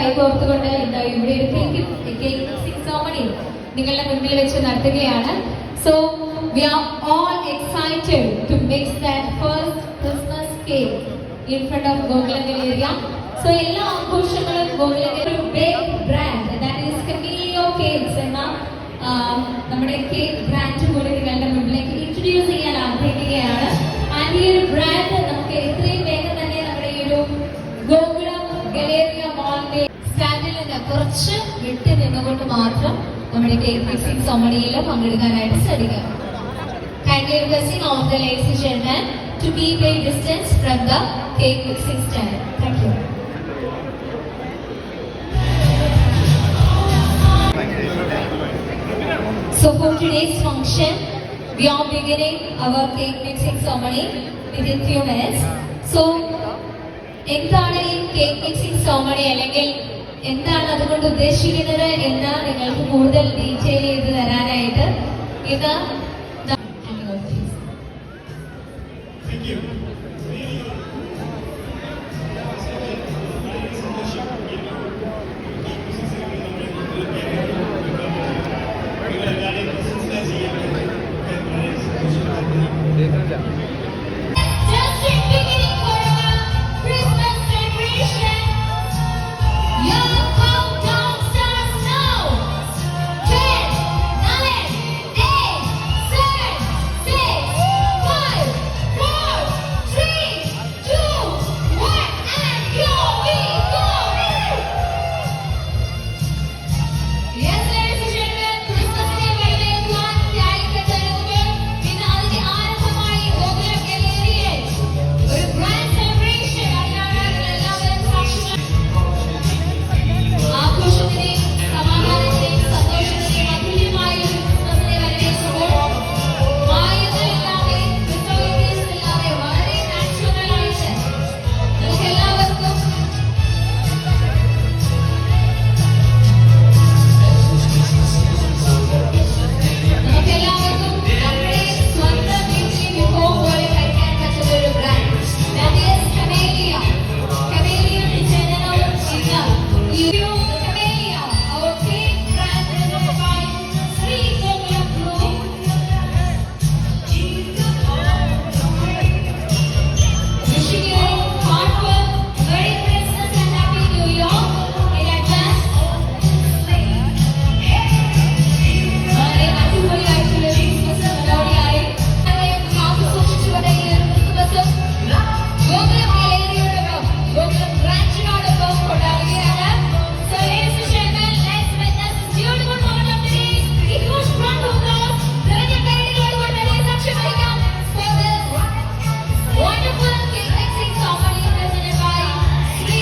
കൈകോർത്തുകൊണ്ട് എന്താ ഇവിടെ ഒരു കേക്ക് കേക്ക് നിങ്ങളുടെ മുന്നിൽ വെച്ച് നടത്തുകയാണ്. So we are all excited to mix that first Christmas cake in front of Gokulam area so എല്ലാ ആഘോഷങ്ങളും Gokulam bake brand that is കമീലിയോ cakes എന്ന നമ്മുടെ കേക്ക് ബ്രാൻഡ് കൂടി നിങ്ങളുടെ മുന്നിലേക്ക് ഇൻട്രൊഡ്യൂസ് ചെയ്യാൻ ആഗ്രഹിക്കുകയാണ്. ആൻഡ് ഈ ഒരു ബ്രാൻഡ് നമുക്ക് എത്രയും വേഗം തന്നെ നമ്മുടെ ഈ ഒരു ഗോകുലം ഗലേറിയ കുറച്ച് വിട്ട് നിന്നുകൊണ്ട് മാത്രം നമ്മുടെ കേക്ക് മിക്സിംഗ് സോമണിയിൽ പങ്കെടുക്കാനായിട്ട് ശ്രദ്ധിക്കാം Kindly requesting all the ladies and gentlemen to keep a distance from the cake mixing stand. Thank you. So for today's function, we are beginning our cake mixing ceremony within few minutes. So എന്താണ് ഈ cake mixing ceremony അല്ലെങ്കിൽ എന്താണ് അതുകൊണ്ട് ഉദ്ദേശിക്കുന്നത്? എന്ന് നിങ്ങൾക്ക് കൂടുതൽ detail ചെയ്ത് തരാനായിട്ട്? ഇത്. Thank you.